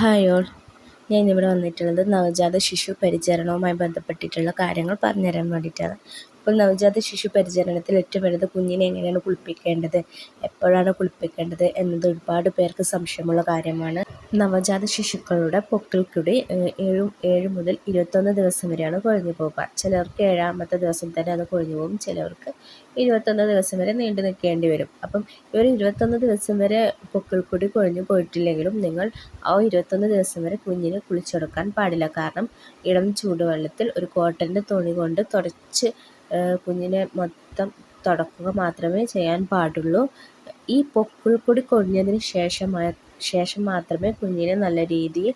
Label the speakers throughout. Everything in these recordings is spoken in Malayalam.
Speaker 1: ഹായ് ഓൾ ഞാൻ ഇന്നിവിടെ വന്നിട്ടുള്ളത് നവജാത ശിശു പരിചരണവുമായി ബന്ധപ്പെട്ടിട്ടുള്ള കാര്യങ്ങൾ പറഞ്ഞുതരാൻ വേണ്ടിയിട്ടാണ്. അപ്പോൾ നവജാത ശിശു പരിചരണത്തിൽ ഏറ്റവും വലുത് കുഞ്ഞിനെ എങ്ങനെയാണ് കുളിപ്പിക്കേണ്ടത്? എപ്പോഴാണ് കുളിപ്പിക്കേണ്ടത്? എന്നത് ഒരുപാട് പേർക്ക് സംശയമുള്ള കാര്യമാണ്. നവജാത ശിശുക്കളുടെ പൊക്കിൾക്കുടി ഏഴ് ഏഴ് മുതൽ ഇരുപത്തൊന്ന് ദിവസം വരെയാണ് കൊഴിഞ്ഞു പോകുക. ചിലർക്ക് ഏഴാമത്തെ ദിവസം തന്നെ അത് കൊഴിഞ്ഞു പോകും. ചിലർക്ക് ഇരുപത്തൊന്ന് ദിവസം വരെ നീണ്ടു നിൽക്കേണ്ടി വരും. അപ്പം ഈ ഒരു ഇരുപത്തൊന്ന് ദിവസം വരെ പൊക്കിൾക്കൂടി കൊഴിഞ്ഞു പോയിട്ടില്ലെങ്കിലും നിങ്ങൾ ആ ഇരുപത്തൊന്ന് ദിവസം വരെ കുഞ്ഞിനെ കുളിച്ചെടുക്കാൻ പാടില്ല. കാരണം ഇളം ചൂടുവെള്ളത്തിൽ ഒരു കോട്ടന്റെ തുണി കൊണ്ട് തുടച്ച് കുഞ്ഞിനെ മൊത്തം തുടക്കുക മാത്രമേ ചെയ്യാൻ പാടുള്ളൂ. ഈ പൊക്കിൾക്കൊടി കൊഴിഞ്ഞതിന് ശേഷമായ ശേഷം മാത്രമേ കുഞ്ഞിനെ നല്ല രീതിയിൽ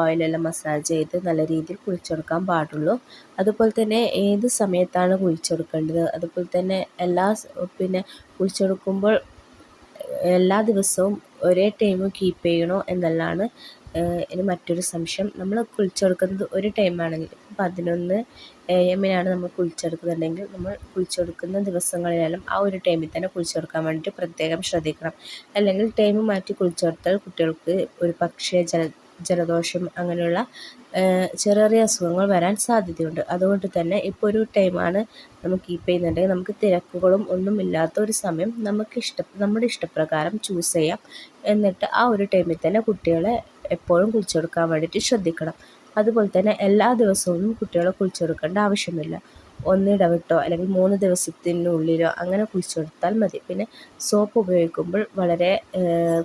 Speaker 1: ഓയിലെല്ലാം മസാജ് ചെയ്ത് നല്ല രീതിയിൽ കുളിച്ചെടുക്കാൻ പാടുള്ളൂ. അതുപോലെ തന്നെ ഏത് സമയത്താണ് കുളിച്ചെടുക്കേണ്ടത് അതുപോലെ തന്നെ എല്ലാ പിന്നെ കുളിച്ചെടുക്കുമ്പോൾ എല്ലാ ദിവസവും ഒരേ ടൈം കീപ്പ് ചെയ്യണോ എന്നല്ലാണ് ഇനി മറ്റൊരു സംശയം. നമ്മൾ കുളിച്ചെടുക്കുന്നത് ഒരു ടൈമാണെങ്കിൽ പതിനൊന്ന് എ എമ്മിനാണ് നമ്മൾ കുളിച്ചെടുക്കുന്നുണ്ടെങ്കിൽ നമ്മൾ കുളിച്ചെടുക്കുന്ന ദിവസങ്ങളിലെല്ലാം ആ ഒരു ടൈമിൽ തന്നെ കുളിച്ചെടുക്കാൻ വേണ്ടിയിട്ട് പ്രത്യേകം ശ്രദ്ധിക്കണം. അല്ലെങ്കിൽ ടൈം മാറ്റി കുളിച്ചെടുത്താൽ കുട്ടികൾക്ക് ഒരു പക്ഷേ ജല ജലദോഷം അങ്ങനെയുള്ള ചെറിയ ചെറിയ അസുഖങ്ങൾ വരാൻ സാധ്യതയുണ്ട്. അതുകൊണ്ട് തന്നെ ഇപ്പോൾ ഒരു ടൈമാണ് നമ്മൾ കീപ്പ് ചെയ്യുന്നുണ്ടെങ്കിൽ നമുക്ക് തിരക്കുകളും ഒന്നും ഇല്ലാത്ത ഒരു സമയം നമുക്ക് ഇഷ്ട നമ്മുടെ ഇഷ്ടപ്രകാരം ചൂസ് ചെയ്യാം. എന്നിട്ട് ആ ഒരു ടൈമിൽ തന്നെ കുട്ടികളെ എപ്പോഴും കുളിച്ചെടുക്കാൻ വേണ്ടിയിട്ട് ശ്രദ്ധിക്കണം. അതുപോലെ തന്നെ എല്ലാ ദിവസവും കുട്ടികളെ കുളിച്ചെടുക്കേണ്ട ആവശ്യമില്ല. ഒന്നിടവിട്ടോ അല്ലെങ്കിൽ മൂന്ന് ദിവസത്തിനുള്ളിലോ അങ്ങനെ കുളിച്ചെടുത്താൽ മതി. പിന്നെ സോപ്പ് ഉപയോഗിക്കുമ്പോൾ വളരെ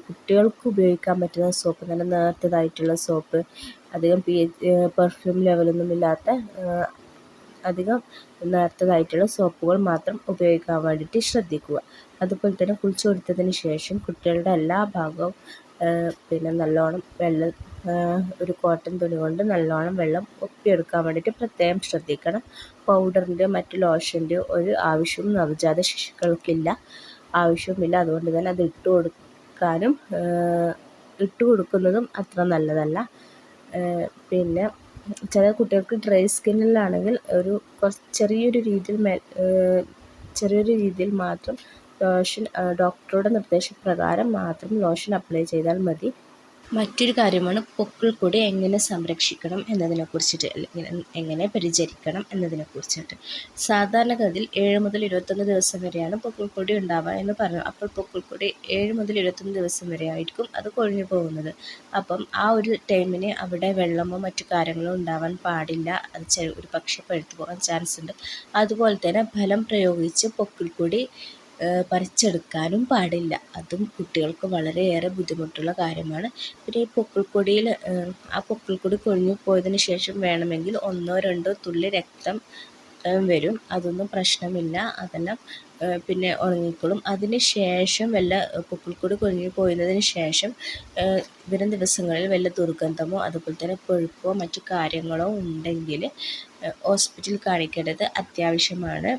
Speaker 1: കുട്ടികൾക്ക് ഉപയോഗിക്കാൻ പറ്റുന്ന സോപ്പ് നല്ല നേർത്തതായിട്ടുള്ള സോപ്പ് അധികം പി പെർഫ്യൂം ലെവലൊന്നും ഇല്ലാത്ത അധികം നേർത്തതായിട്ടുള്ള സോപ്പുകൾ മാത്രം ഉപയോഗിക്കാൻ വേണ്ടിയിട്ട് ശ്രദ്ധിക്കുക. അതുപോലെ തന്നെ കുളിച്ചു കൊടുത്തതിന് ശേഷം കുട്ടികളുടെ എല്ലാ ഭാഗവും പിന്നെ നല്ലോണം വെള്ളം ഒരു കോട്ടൺ തുണി കൊണ്ട് നല്ലോണം വെള്ളം ഒപ്പിയെടുക്കാൻ വേണ്ടിയിട്ട് പ്രത്യേകം ശ്രദ്ധിക്കണം. പൗഡറിന്റെ മറ്റ് ലോഷന്റെയോ ഒരു ആവശ്യവും നവജാത ശിശുക്കൾക്കില്ല. ആവശ്യവുമില്ല. അതുകൊണ്ട് തന്നെ അത് ഇട്ട് കൊടുക്കാനും ഇട്ട് കൊടുക്കുന്നതും അത്ര നല്ലതല്ല. പിന്നെ ചില കുട്ടികൾക്ക് ഡ്രൈ സ്കിന്നിലാണെങ്കിൽ ഒരു ചെറിയൊരു രീതിയിൽ ചെറിയൊരു രീതിയിൽ മാത്രം ലോഷൻ ഡോക്ടറുടെ നിർദ്ദേശപ്രകാരം മാത്രം ലോഷൻ അപ്ലൈ ചെയ്താൽ മതി. മറ്റൊരു കാര്യമാണ് പൊക്കിൾക്കൊടി എങ്ങനെ സംരക്ഷിക്കണം എന്നതിനെക്കുറിച്ചിട്ട് അല്ലെങ്കിൽ എങ്ങനെ പരിചരിക്കണം എന്നതിനെക്കുറിച്ചിട്ട് സാധാരണഗതിയിൽ ഏഴ് മുതൽ ഇരുപത്തൊന്ന് ദിവസം വരെയാണ് പൊക്കിൾക്കൊടി ഉണ്ടാവുക എന്ന് പറഞ്ഞു അപ്പോൾ പൊക്കിൾക്കൊടി ഏഴ് മുതൽ ഇരുപത്തൊന്ന് ദിവസം വരെ ആയിരിക്കും അത് കൊഴിഞ്ഞു പോകുന്നത്. അപ്പം ആ ഒരു ടൈമിന് അവിടെ വെള്ളമോ മറ്റു കാര്യങ്ങളോ ഉണ്ടാവാൻ പാടില്ല. അത് ഒരു പക്ഷേ പഴുത്തു പോകാൻ ചാൻസ് ഉണ്ട്. അതുപോലെ തന്നെ ഫലം പ്രയോഗിച്ച് പൊക്കിൾക്കൊടി പറിച്ചെടുക്കാനും പാടില്ല. അതും കുട്ടികൾക്ക് വളരെയേറെ ബുദ്ധിമുട്ടുള്ള കാര്യമാണ്. പിന്നെ ഈ പൊക്കിൾക്കൊടിയിൽ ആ പൊക്കിൾക്കൊടി കൊഴിഞ്ഞു പോയതിന് ശേഷം വേണമെങ്കിൽ ഒന്നോ രണ്ടോ തുള്ളി രക്തം വരും. അതൊന്നും പ്രശ്നമില്ല. അതെല്ലാം പിന്നെ ഉണങ്ങിക്കോളും അതിന് ശേഷം വല്ല പൊക്കിൾക്കൊടി കൊഴിഞ്ഞു പോയതിന് ശേഷം വരും ദിവസങ്ങളിൽ വല്ല ദുർഗന്ധമോ അതുപോലെ തന്നെ കൊഴുപ്പോ മറ്റു കാര്യങ്ങളോ ഉണ്ടെങ്കിൽ ഹോസ്പിറ്റലിൽ കാണിക്കേണ്ടത് അത്യാവശ്യമാണ്.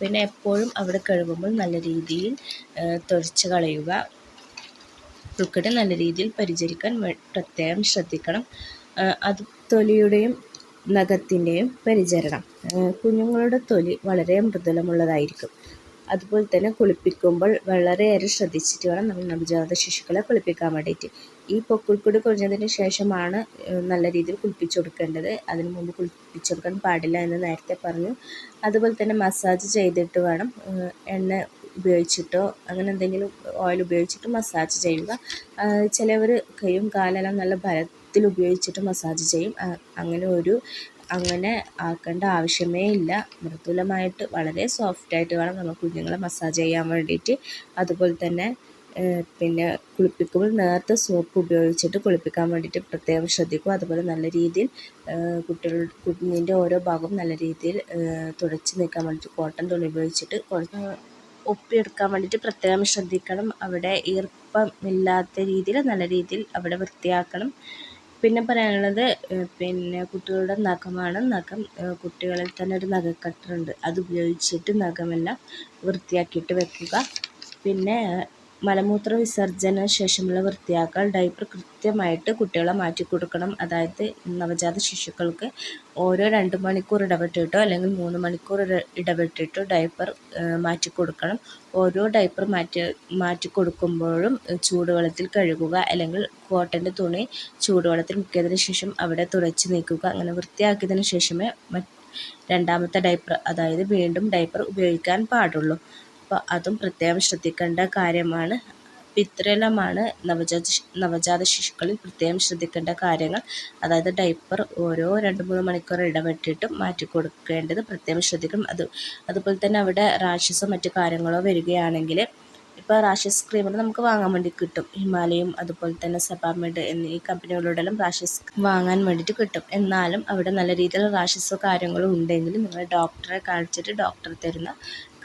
Speaker 1: പിന്നെ എപ്പോഴും അവിടെ കഴുകുമ്പോൾ നല്ല രീതിയിൽ തുടച്ച് കളയുക. പുൽക്കട്ട നല്ല രീതിയിൽ പരിചരിക്കാൻ പ്രത്യേകം ശ്രദ്ധിക്കണം. അത് തൊലിയുടെയും നഖത്തിന്റെയും പരിചരണം. കുഞ്ഞുങ്ങളുടെ തൊലി വളരെ മൃദുലമുള്ളതായിരിക്കും. അതുപോലെ തന്നെ കുളിപ്പിക്കുമ്പോൾ വളരെയേറെ ശ്രദ്ധിച്ചിട്ട് വേണം നമ്മൾ നവജാത ശിശുക്കളെ കുളിപ്പിക്കാൻ വേണ്ടിയിട്ട്. ഈ പൊക്കിൾക്കൊടി കുറഞ്ഞതിന് ശേഷമാണ് നല്ല രീതിയിൽ കുളിപ്പിച്ചു കൊടുക്കേണ്ടത്. അതിന് മുമ്പ് കുളിപ്പിച്ചു കൊടുക്കാൻ പാടില്ല എന്ന് നേരത്തെ പറഞ്ഞു. അതുപോലെ തന്നെ മസാജ് ചെയ്തിട്ട് വേണം. എണ്ണ ഉപയോഗിച്ചിട്ടോ അങ്ങനെ എന്തെങ്കിലും ഓയിൽ ഉപയോഗിച്ചിട്ട് മസാജ് ചെയ്യുക. ചിലവർ കൈയും കാലെല്ലാം നല്ല ബലത്തിൽ ഉപയോഗിച്ചിട്ട് മസാജ് ചെയ്യും. അങ്ങനെ ഒരു അങ്ങനെ ആക്കേണ്ട ആവശ്യമേ ഇല്ല. മൃദുലമായിട്ട് വളരെ സോഫ്റ്റായിട്ട് വേണം നമ്മൾ കുഞ്ഞുങ്ങളെ മസാജ് ചെയ്യാൻ വേണ്ടിയിട്ട്. അതുപോലെ തന്നെ പിന്നെ കുളിപ്പിക്കുമ്പോൾ നേർത്ത സോപ്പ് ഉപയോഗിച്ചിട്ട് കുളിപ്പിക്കാൻ വേണ്ടിയിട്ട് പ്രത്യേകം ശ്രദ്ധിക്കുക അതുപോലെ നല്ല രീതിയിൽ കുട്ടികൾ കുഞ്ഞിന്റെ ഓരോ ഭാഗവും നല്ല രീതിയിൽ തുടച്ച് നിൽക്കാൻ വേണ്ടിയിട്ട് കോട്ടൺ തുണി ഉപയോഗിച്ചിട്ട് ഒപ്പിയെടുക്കാൻ വേണ്ടിയിട്ട് പ്രത്യേകം ശ്രദ്ധിക്കണം. അവിടെ ഈർപ്പം ഇല്ലാത്ത രീതിയിൽ നല്ല രീതിയിൽ അവിടെ വൃത്തിയാക്കണം. പിന്നെ പറയാനുള്ളത് പിന്നെ കുട്ടികളുടെ നഖമാണ്. നഖം കുട്ടികളിൽ തന്നെ ഒരു നഖക്കട്ടറുണ്ട് അത് ഉപയോഗിച്ചിട്ട് നഖമെല്ലാം വൃത്തിയാക്കിയിട്ട് വെക്കുക. പിന്നെ മലമൂത്ര വിസർജന ശേഷമുള്ള വൃത്തിയാക്കൽ ഡൈപ്പർ കൃത്യമായിട്ട് കുട്ടികളെ മാറ്റി കൊടുക്കണം അതായത് നവജാത ശിശുക്കൾക്ക് ഓരോ രണ്ട് മണിക്കൂർ ഇടവിട്ടിട്ടോ അല്ലെങ്കിൽ മൂന്ന് മണിക്കൂർ ഇടവിട്ടിട്ടോ ഡൈപ്പർ മാറ്റി കൊടുക്കണം ഓരോ ഡൈപ്പർ മാറ്റി മാറ്റി കൊടുക്കുമ്പോഴും ചൂടുവെള്ളത്തിൽ കഴുകുക അല്ലെങ്കിൽ കോട്ടന്റെ തുണി ചൂടുവെള്ളത്തിൽ മുക്കിയതിന് ശേഷം അവിടെ തുടച്ച് നീക്കുക. അങ്ങനെ വൃത്തിയാക്കിയതിന് ശേഷമേ രണ്ടാമത്തെ ഡൈപ്പർ അതായത് വീണ്ടും ഡൈപ്പർ ഉപയോഗിക്കാൻ പാടുള്ളൂ. അപ്പോൾ അതും പ്രത്യേകം ശ്രദ്ധിക്കേണ്ട കാര്യമാണ്. ഇത്രയെല്ലാമാണ് നവജാത നവജാത ശിശുക്കളിൽ പ്രത്യേകം ശ്രദ്ധിക്കേണ്ട കാര്യങ്ങൾ. അതായത് ഡൈപ്പർ ഓരോ രണ്ട് മൂന്ന് മണിക്കൂർ ഇടവിട്ടിട്ട് മാറ്റി കൊടുക്കേണ്ടത് പ്രത്യേകം ശ്രദ്ധിക്കണം. അത് അതുപോലെ തന്നെ അവിടെ റാഷസോ മറ്റു കാര്യങ്ങളോ വരികയാണെങ്കിൽ ഇപ്പോൾ റാഷസ് ക്രീമുകൾ നമുക്ക് വാങ്ങാൻ വേണ്ടി കിട്ടും. ഹിമാലയം അതുപോലെ തന്നെ സെബാമെഡ് എന്നീ കമ്പനികളുടെല്ലാം റാഷസ് വാങ്ങാൻ വേണ്ടിയിട്ട് കിട്ടും. എന്നാലും അവിടെ നല്ല രീതിയിലുള്ള റാഷസോ കാര്യങ്ങളോ ഉണ്ടെങ്കിൽ നിങ്ങൾ ഡോക്ടറെ കാണിച്ചിട്ട് ഡോക്ടർ തരുന്ന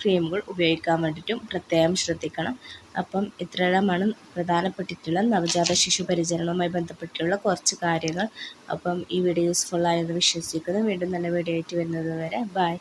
Speaker 1: ക്രീമുകൾ ഉപയോഗിക്കാൻ വേണ്ടിയിട്ടും പ്രത്യേകം ശ്രദ്ധിക്കണം. അപ്പം ഇത്രയെല്ലാമാണ് പ്രധാനപ്പെട്ടിട്ടുള്ള നവജാത ശിശു പരിചരണവുമായി ബന്ധപ്പെട്ടുള്ള കുറച്ച് കാര്യങ്ങൾ. അപ്പം ഈ വീഡിയോ യൂസ്ഫുൾ ആയെന്ന് വിശ്വസിക്കുന്നു. വീണ്ടും നല്ല വീഡിയോ ആയിട്ട് വരുന്നത് വരെ. ബൈ